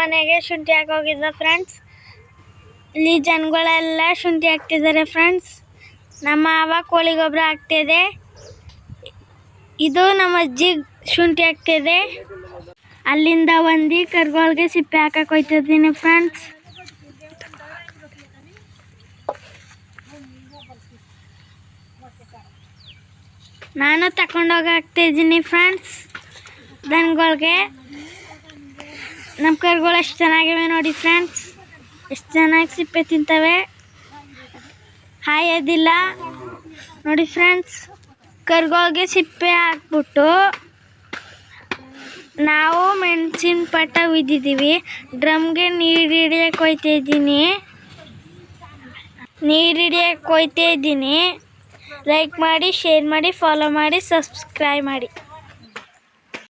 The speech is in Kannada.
ಮನೆಗೆ ಶುಂಠಿ ಹಾಕಿ ಹೋಗಿದ್ದ ಫ್ರೆಂಡ್ಸ್ ಇಲ್ಲಿ ಜನಗಳೆಲ್ಲ ಶುಂಠಿ ಹಾಕ್ತಿದ್ದಾರೆ ಫ್ರೆಂಡ್ಸ್ ನಮ್ಮ ಅವ ಕೋಳಿ ಗೊಬ್ಬರ ಹಾಕ್ತಿದೆ. ಇದು ನಮ್ಮ ಅಜ್ಜಿ ಶುಂಠಿ ಹಾಕ್ತಿದೆ. ಅಲ್ಲಿಂದ ಒಂದು ಕರ್ಗೋಳಿಗೆ ಸಿಪ್ಪೆ ಹಾಕಕ್ಕೆ ಹೋಯ್ತಿದ್ದೀನಿ ಫ್ರೆಂಡ್ಸ್ ನಾನು ತಗೊಂಡೋಗಿ ಹಾಕ್ತಿದ್ದೀನಿ ಫ್ರೆಂಡ್ಸ್ ದನಗಳಿಗೆ ನಮ್ಮ ಕರ್ಗಳು ಎಷ್ಟು ಚೆನ್ನಾಗಿವೆ ನೋಡಿ ಫ್ರೆಂಡ್ಸ್. ಎಷ್ಟು ಚೆನ್ನಾಗಿ ಸಿಪ್ಪೆ ತಿಂತವೆ. ಹಾಯೋದಿಲ್ಲ ನೋಡಿ ಫ್ರೆಂಡ್ಸ್, ಕರುಗಳಿಗೆ ಸಿಪ್ಪೆ ಹಾಕ್ಬಿಟ್ಟು ನಾವು ಮೆಣಸಿನ ಪಟ್ಟ ಬಿದ್ದಿದ್ದೀವಿ ಡ್ರಮ್ಗೆ ನೀರು ಹಿಡಿಯಕ್ಕೆ ಹೋಯ್ತಾ ಇದ್ದೀನಿ. ನೀರು ಹಿಡಿಯಕ್ಕೆ ಹೋಯ್ತಾ ಲೈಕ್ ಮಾಡಿ ಶೇರ್ ಮಾಡಿ ಫಾಲೋ ಮಾಡಿ ಸಬ್ಸ್ಕ್ರೈಬ್ ಮಾಡಿ.